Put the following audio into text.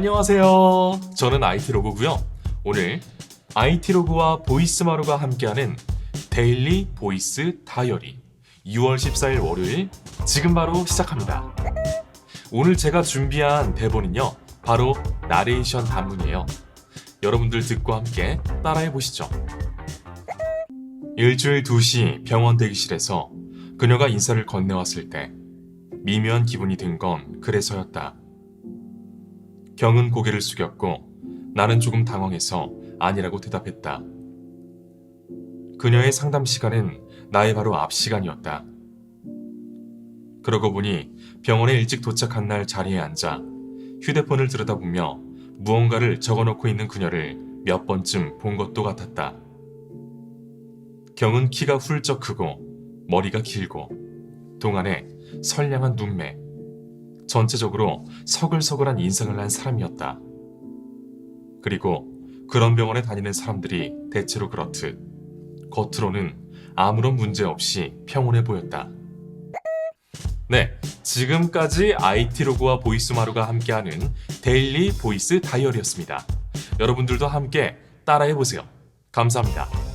안녕하세요. 저는 IT로그고요. 오늘 IT로그와 보이스마루가 함께하는 데일리 보이스 다이어리 6월 14일 월요일 지금 바로 시작합니다. 오늘 제가 준비한 대본은요. 바로 나레이션 단문이에요. 여러분들 듣고 함께 따라해 보시죠. 일주일 2시 병원 대기실에서 그녀가 인사를 건네왔을 때 미묘한 기분이 든 건 그래서였다. 경은 고개를 숙였고 나는 조금 당황해서 아니라고 대답했다. 그녀의 상담 시간은 나의 바로 앞 시간이었다. 그러고 보니 병원에 일찍 도착한 날 자리에 앉아 휴대폰을 들여다보며 무언가를 적어놓고 있는 그녀를 몇 번쯤 본 것도 같았다. 경은 키가 훌쩍 크고 머리가 길고 동안에 선량한 눈매, 전체적으로 서글서글한 인상을 한 사람이었다. 그리고 그런 병원에 다니는 사람들이 대체로 그렇듯 겉으로는 아무런 문제 없이 평온해 보였다. 네, 지금까지 IT로그와 보이스마루가 함께하는 데일리 보이스 다이어리였습니다. 여러분들도 함께 따라해 보세요. 감사합니다.